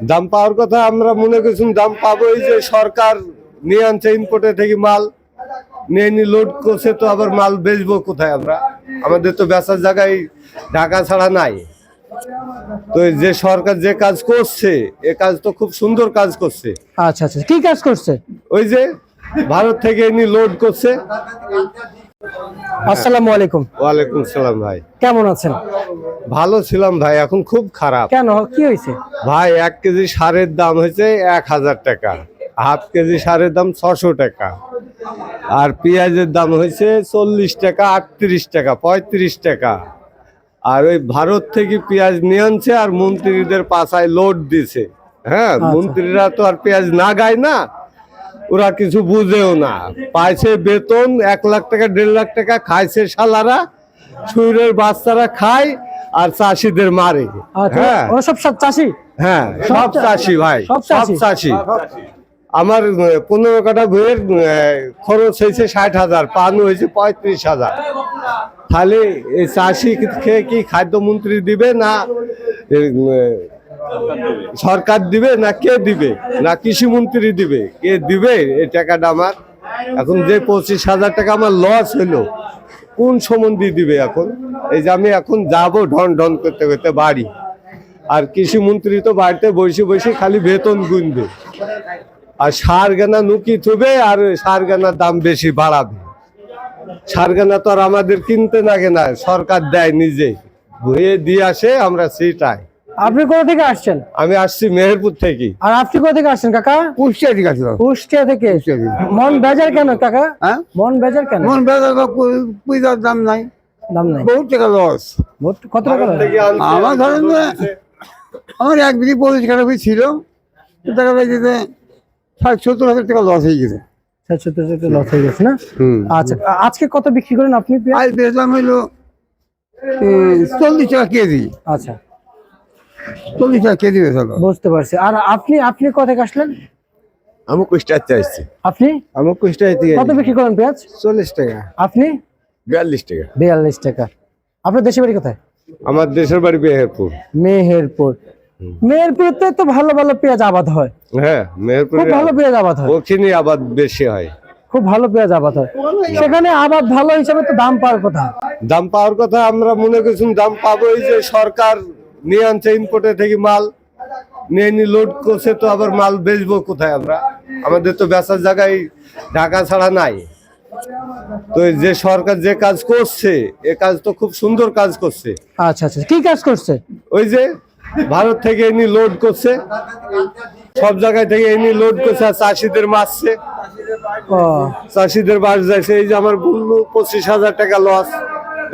দাম পাওয়ার কথা আমরা মনে করছি দাম পাবো এই যে সরকার নিয়ে আনছে ইম্পোর্টে থেকে মাল নিয়ে নিয়ে লোড করছে তো আবার মাল বেচবো কোথায় আমরা? আমাদের তো বেচার জায়গায় ঢাকা ছাড়া নাই। তো যে সরকার যে কাজ করছে এ কাজ তো খুব সুন্দর কাজ করছে। আচ্ছা আচ্ছা কি কাজ করছে? ওই যে ভারত থেকে এনে লোড করছে। আসসালামু আলাইকুম। ওয়ালাইকুম সালাম ভাই। কেমন আছেন? ভালো ছিলাম ভাই এখন খুব খারাপ। কেন কি হয়েছে? ভাই এক কেজি সারের দাম হয়েছে এক হাজার টাকা হাফ কেজি সারের দাম ছশো টাকা আর পেঁয়াজের দাম হয়েছে চল্লিশ টাকা আটত্রিশ টাকা পঁয়ত্রিশ টাকা। আর ওই ভারত থেকে পেঁয়াজ নিয়ে আনছে আর মন্ত্রীদের পাশায় লোড দিছে। হ্যাঁ মন্ত্রীরা তো আর পেঁয়াজ না গায় না ওরা কিছু বুঝেও না। পাইছে বেতন এক লাখ টাকা দেড় লাখ টাকা খাইছে শালারা শরীরের বাচ্চারা খায় আর চাষিদের মারে। আচ্ছা হ্যাঁ। সব সব চাষি? হ্যাঁ সব চাষি ভাই সব চাষি? আমার পনেরো কাটা ভুয়ের আহ, খরচ হয়েছে ষাট হাজার পান হয়েছে পঁয়ত্রিশ হাজার। তাহলে এই চাষি খেয়ে কি খাদ্যমন্ত্রী দিবে না? সরকার দিবে না কে দিবে? না কৃষি মন্ত্রী দিবে। কে দিবে? এই টাকাটা আমার। এখন যে পঁচিশ হাজার টাকা আমার লস হলো কোন সম্বন্ধে দিবে এখন? এই যে আমি এখন যাব ঢন ঢন করতে করতে বাড়ি। আর কৃষি মন্ত্রী তো বাড়িতে বসে বসে খালি বেতন গুনবে। আর সার গানা নুকি থুবে আর সার গানার দাম বেশি বাড়াবে। সার গানা তো আর আমাদের কিনতে লাগে না, সরকার দেয় নিজে। ভুয়ে দিয়ে আসে, আমরা সেটাই। আপনি কোথা থেকে আসছেন? আমি আসছি মেহেরপুর থেকে। আর আপনি কোথা থেকে আসছেন কাকা? কুষ্টিয়া ঠিক আছে কুষ্টিয়া থেকে? থেকে। মন বেজার কেন কাকা? হ্যাঁ? মন বেজার কেন? মন বেজার পূজার দাম নাই। দাম নাই। বহুত টাকা লস কত টাকা? আমার ধরেন যে- আমার এক বিঘি পঁচিশ কাটা ছিল তো টাকা যেতে ষাট সত্তর হাজার টাকা লস হয়ে গেছে। ষাট সত্তর টাকা লস হয়ে গেছে না? আচ্ছা আজকে কত বিক্রি করেন আপনি পেঁয়াজ? আজ বেচলাম হইল চল্লিশ টাকা কেজি। আচ্ছা। চল্লিশ টাকা কেজি বেচালো বুঝতে পারছি। আর আপনি আপনি কোথা আসলেন? আমি কুষ্টাতে আসছি। আপনি? আমি কুষ্টায় থেকে কত বিক্রি করেন পেঁয়াজ? চল্লিশ টাকা। আপনি? বিয়াল্লিশ টাকা। বিয়াল্লিশ টাকা। আপনার দেশের বাড়ি কোথায়? আমার দেশের বাড়ি মেহেরপুর। মেহেরপুর। মেহেরপুরতে তো ভালো ভালো পেঁয়াজ আবাদ হয়। হ্যাঁ মেহেরপুর খুব ভালো পেঁয়াজ আবাদ হয়। ওখানে আবার বেশি হয়। খুব ভালো পেঁয়াজ আবাদ হয়। সেখানে আবাদ ভালো হিসাবে তো দাম পাওয়ার কথা। দাম পাওয়ার কথা আমরা মনে করছি দাম পাবো এই যে সরকার নিয়ে আনছে ইম্পোর্টে থেকে মাল নিয়ে নিয়ে লোড করছে তো আবার মাল বেচবো কোথায় আমরা? আমাদের তো বেচার জায়গায় ঢাকা ছাড়া নাই। তো যে সরকার যে কাজ করছে এ কাজ তো খুব সুন্দর কাজ করছে। আচ্ছা আচ্ছা কি কাজ করছে? ওই যে ভারত থেকে এনে লোড করছে সব জায়গায় থেকে এনে লোড করছে আর চাষিদের মারছে। চাষিদের বাস যাচ্ছে এই যে আমার বলল পঁচিশ হাজার টাকা লস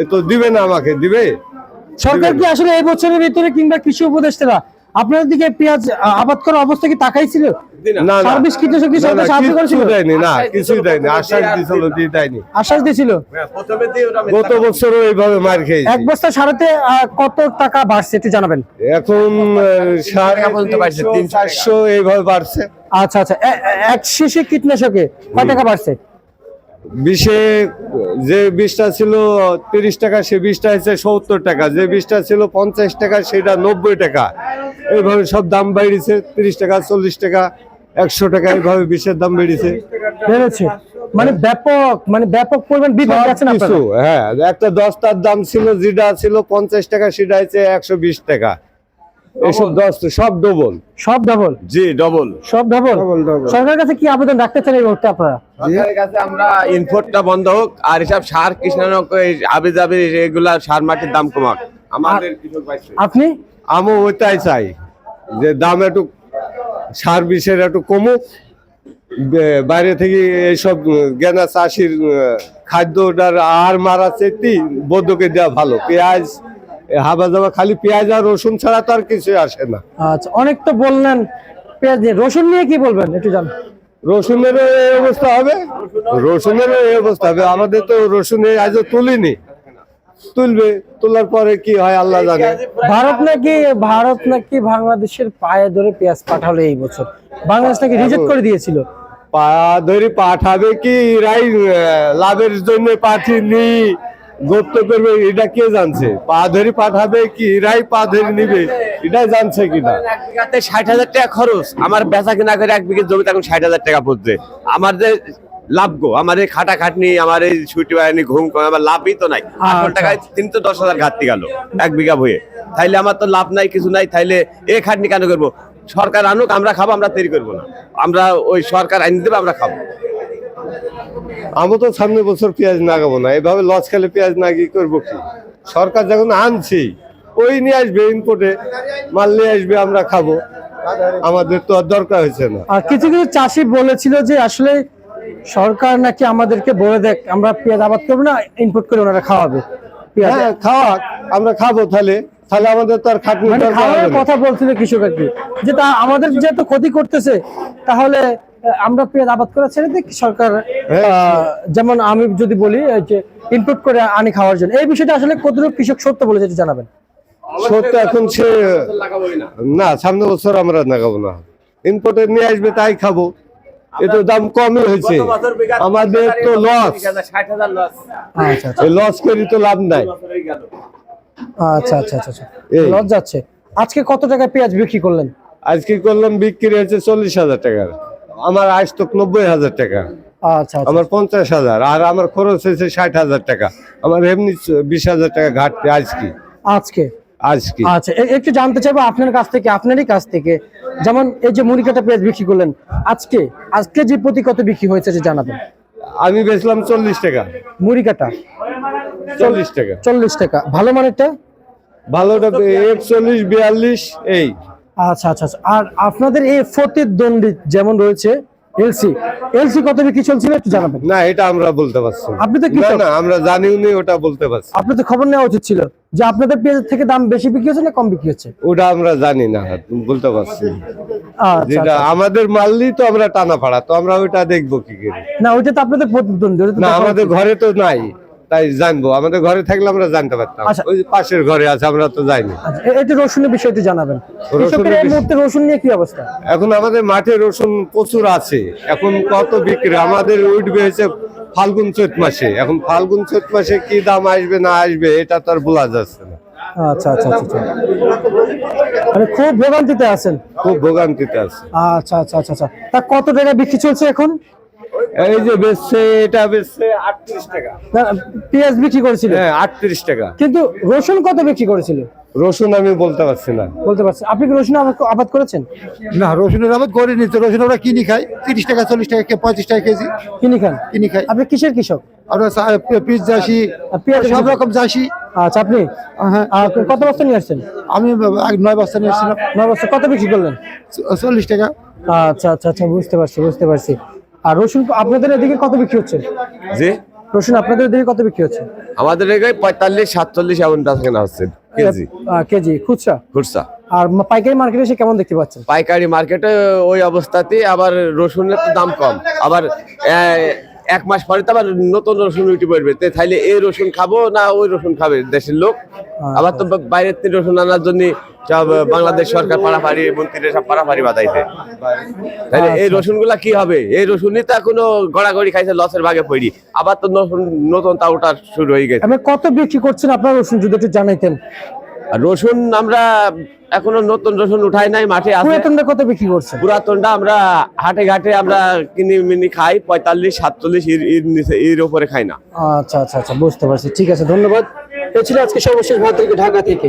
এ তো দিবে না আমাকে দিবে? সরকার কি আসলে এই বছরের ভিতরে কিংবা কৃষি উপদেষ্টারা আপনাদের দিকে পেঁয়াজ আবাদ করার অবস্থা কি তাকাইছিল? না। না সার্ভিস কীটনাশক না, সরকার সাহায্য করেছিল? দেয়নি না কিছুই দেয়নি আশ্বাস দিয়েছিল দিয়ে দেয়নি। আশ্বাস দিয়েছিল? গত বছরও এইভাবে মার এক বস্তা সারাতে কত টাকা বাড়ছে একটু জানাবেন? এখন তিন চারশো এইভাবে বাড়ছে। আচ্ছা আচ্ছা। এক শিশি কীটনাশকে কয় টাকা বাড়ছে? বিষে যে বিষটা ছিল তিরিশ টাকা সে বিষটা হচ্ছে সত্তর টাকা। যে বিষটা ছিল পঞ্চাশ টাকা সেটা নব্বই টাকা। এইভাবে সব দাম বেড়েছে তিরিশ টাকা চল্লিশ টাকা একশো টাকা এইভাবে বিষের দাম বেড়েছে। বেড়েছে। মানে ব্যাপক মানে ব্যাপক পরিমাণ হ্যাঁ একটা দশটার দাম ছিল যেটা ছিল পঞ্চাশ টাকা সেটা হচ্ছে একশো বিশ টাকা। এসব দশ সব ডবল সব ডাবল জি ডবল সব ডাবল. সরকারের কাছে কি আবেদন রাখতে চান এই মুহূর্তে আপনারা? সরকারের কাছে আমরা ইনপুটটা বন্ধ হোক আর এসব সার কৃষ্ণানক আবি জাবি এগুলা সার মাটির দাম কমাক। আমাদের কৃষক ভাই আপনি? আমি ওইটাই চাই যে দাম একটু সার বিষের একটু কমুক। বাইরে থেকে এইসব গেনা চাষির খাদ্যটার আর মারা চেতি বৌদ্ধকে দেওয়া ভালো। পেঁয়াজ হাবা যাবা খালি পেঁয়াজ আর রসুন ছাড়া তো আর কিছু আসে না। আচ্ছা অনেক তো বললেন পেঁয়াজ নিয়ে রসুন নিয়ে কি বলবেন একটু জান। রসুনেরও এই অবস্থা হবে? রসুনেরও এই অবস্থা হবে। আমাদের তো রসুনে আজও তুলিনি। তুলবে তোলার পরে কি হয় আল্লাহ জানে। ভারত নাকি ভারত নাকি বাংলাদেশের পায়ে ধরে পেঁয়াজ পাঠালো এই বছর। বাংলাদেশ নাকি রিজেক্ট করে দিয়েছিল। পা ধরে পাঠাবে কি? আহ, লাভের জন্য পাঠিনি। গপ্ত করবে এটা কে জানছে? পা ধরে পাঠাবে কি? এরাই পা ধরে নিবে। এটা জানছে কিনা? বিঘাতে ষাট হাজার টাকা খরচ। আমার বেচা কিনা করে এক বিঘে জমিতে এখন ষাট হাজার টাকা পড়ছে। আমার যে লাভ গো আমার এই খাটা খাটনি আমার এই ছুটি বাহিনী ঘুম আমার লাভই তো নাই। আট আচ্ছা। টাকায় তিন তো দশ হাজার ঘাটতি গেল এক বিঘা ভয়ে তাইলে আমার তো লাভ নাই কিছু নাই তাইলে এ খাটনি কেন করব? সরকার আনুক আমরা খাব আমরা তৈরি করব না। আমরা ওই সরকার আইন দেবে আমরা খাব। আমি তো সামনে বছর পেঁয়াজ লাগাবো না। এভাবে লস খেলে পেঁয়াজ না কি করব কি? সরকার যখন আনছি ওই নিয়ে আসবে ইনপুটে মাল নিয়ে আসবে আমরা খাব। আমাদের তো আর দরকার হয়েছে না। আর কিছু কিছু চাষি বলেছিল যে আসলে সরকার নাকি আমাদেরকে বলে দেখ আমরা পেঁয়াজ আবাদ করব না ইনপুট করে ওনারা খাওয়াবে হ্যাঁ খাওয়া আমরা খাব তাহলে। তাহলে আমাদের তো আর খাটনি মানে। কথা বলছিল কৃষক আর কি? যে তা আমাদের যেহেতু ক্ষতি করতেছে তাহলে আমরা পেঁয়াজ আবাদ করে ছেড়ে দিই সরকার। যেমন আমি যদি বলি যে ইনপুট করে আনি খাওয়ার জন্য। এই বিষয়টা আসলে কতটুকু কৃষক সত্য বলে যেটা জানাবেন? সত্য এখন সে না। সামনে বছর আমরা লাগাবো না। ইনপুটে নিয়ে আসবে তাই খাব। এ তো দাম কমই হয়েছে। আমাদের তো লস লস আচ্ছা আচ্ছা। লস করি তো লাভ নাই। আচ্ছা আচ্ছা আচ্ছা আচ্ছা। লস যাচ্ছে আজকে কত টাকা পেঁয়াজ বিক্রি করলেন? আজকে করলাম বিক্রি হয়েছে চল্লিশ হাজার টাকার। আমার আজ তো নব্বই হাজার টাকা। আচ্ছা আচ্ছা। আমার পঞ্চাশ হাজার আর আমার খরচ হয়েছে ষাট হাজার টাকা। আমার এমনি বিশ হাজার টাকা ঘাটতি আজকে। আজকে? আজকে। আচ্ছা একটু জানতে চাইব আপনার কাছ থেকে আপনারই কাছ থেকে। যেমন এই যে মুড়ি কাটা পেঁয়াজ বিক্রি করলেন আজকে আজকে যে প্রতি কত বিক্রি হয়েছে যে জানাবেন। আমি বেচলাম চল্লিশ টাকা। মুড়ি কাটা চল্লিশ টাকা। চল্লিশ টাকা। ভালো মানেরটা? ভালোটা একচল্লিশ বিয়াল্লিশ এই। আচ্ছা আচ্ছা আচ্ছা। আর আপনাদের এই প্রতিদ্বন্দ্বী যেমন রয়েছে এলসি এলসি কত বিক্রি চলছিল একটু জানাবেন? না এটা আমরা বলতে পারছি আপনি তো না না আমরা জানিও নি ওটা বলতে পারছি আপনি তো খবর নেওয়া উচিত ছিল যে আপনাদের পেঁয়াজের থেকে দাম বেশি বিক্রি হচ্ছে না কম বিক্রি হচ্ছে? ওটা আমরা জানি না বলতে পারছি আচ্ছা যেটা আচ্ছা। আমাদের মাললি তো আমরা টানা ফাড়া তো আমরা ওইটা দেখব কি করে। না ওইটা তো আপনাদের প্রতিদ্বন্দ্বী না আমাদের ঘরে তো নাই। তাই জানব। আমাদের ঘরে থাকলে আমরা জানতে পারতাম। আচ্ছা। ওই পাশের ঘরে আছে আমরা তো যাইনি আচ্ছা, এ- রসুনের বিষয়টি জানাবেন। রসুন নিয়ে কি অবস্থা? এখন আমাদের মাঠে রসুন প্রচুর আছে। এখন কত বিক্রি? আমাদের উঠবে হচ্ছে ফাল্গুন চৈত মাসে। এখন ফাল্গুন চৈত মাসে কি দাম আসবে না আসবে এটা তো আর বলা যাচ্ছে না। আচ্ছা আচ্ছা আচ্ছা। মানে খুব ভোগান্তিতে আছেন। খুব ভোগান্তিতে আছে। আচ্ছা আচ্ছা আচ্ছা আচ্ছা। তা কত টাকা বিক্রি চলছে এখন? এই যে বেচছে এটা বেচছে আটত্রিশ টাকা। পেঁয়াজ বিক্রি করেছিল? হ্যাঁ আটত্রিশ টাকা। কিন্তু রসুন কত বিক্রি করেছিল? রসুন আমি বলতে পারছি না। বলতে পারছি আপনি কি রসুন আবাদ আবাদ করেছেন? না রসুনের আবাদ করিনি তো। রসুন আমরা কিনি খাই। তিরিশ টাকা চল্লিশ টাকা কে- পঁয়ত্রিশ টাকা কেজি। কিনি খান? কিনি খাই। আপনি কিসের কৃষক? আমরা পিস যাসি আর সব রকম যাসি আচ্ছা আপনি? হ্যাঁ আর কত বস্তা নিয়ে আসছেন? আমি নয় বস্তা নিয়ে এসেছিলাম নয় বস্তা। কত বিক্রি করলেন? চল্লিশ টাকা। আচ্ছা আচ্ছা আচ্ছা বুঝতে পারছি বুঝতে পারছি। আর রসুন আপনাদের এদিকে কত বিক্রি হচ্ছে? জি? রসুন আপনাদের এদিকে কত বিক্রি হচ্ছে? আমাদের এখানে পঁয়তাল্লিশ সাতচল্লিশ এমন কেনা হচ্ছে কেজি। কেজি খুচরা? খুচরা। আর পাইকারি মার্কেটে এসে কেমন দেখতে পাচ্ছেন? পাইকারি মার্কেটে ওই অবস্থাতে আবার রসুনের দাম কম। আবার এক মাস পরে তো আবার নতুন রসুন উঠে পড়বে। তো তাহলে এই রসুন খাব না ওই রসুন খাবে দেশের লোক? আবার তো বাইরের থেকে রসুন আনার জন্য সব বাংলাদেশ সরকার পাড়াপাড়ি মন্ত্রীরা সব পাড়াপাড়ি বাদাইছে তাহলে এই রসুনগুলা কি হবে? এই রসুনই তো এখনও গড়াগড়ি খাইছে লসের ভাগে পড়ি। আবার তো নতুন নতুন তা ওটা শুরু হয়ে গেছে। আপনি কত বিক্রি করছেন আপনার রসুন যদি একটু জানাইতেন? রসুন আমরা এখনও নতুন রসুন উঠাই নাই মাঠে পুরাতনটা কত বিক্রি করছে? পুরাতনটা আমরা হাটে ঘাটে আমরা কিনে মিনি খাই পঁয়তাল্লিশ সাতচল্লিশ এর উপরে খাই না। আচ্ছা আচ্ছা আচ্ছা বুঝতে পারছি। ঠিক আছে ধন্যবাদ। এ ছিল আজকে সর্বশেষ ভারত থেকে ঢাকা থেকে।